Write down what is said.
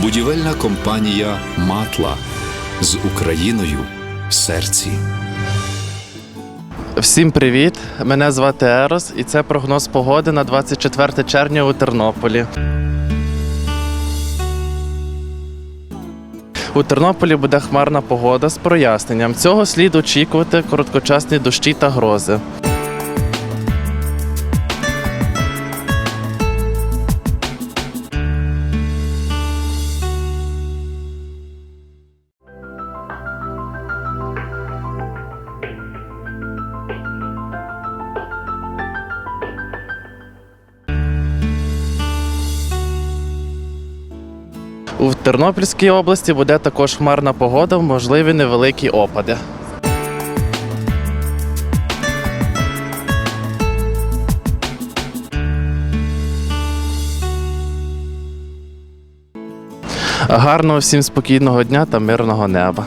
Будівельна компанія Матла з Україною в серці. Всім привіт! Мене звати Ерос, і це прогноз погоди на 24 червня у Тернополі. У Тернополі буде хмарна погода з проясненням. Цього слід очікувати короткочасні дощі та грози. У Тернопільській області буде також хмарна погода, можливі невеликі опади. Гарного всім спокійного дня та мирного неба.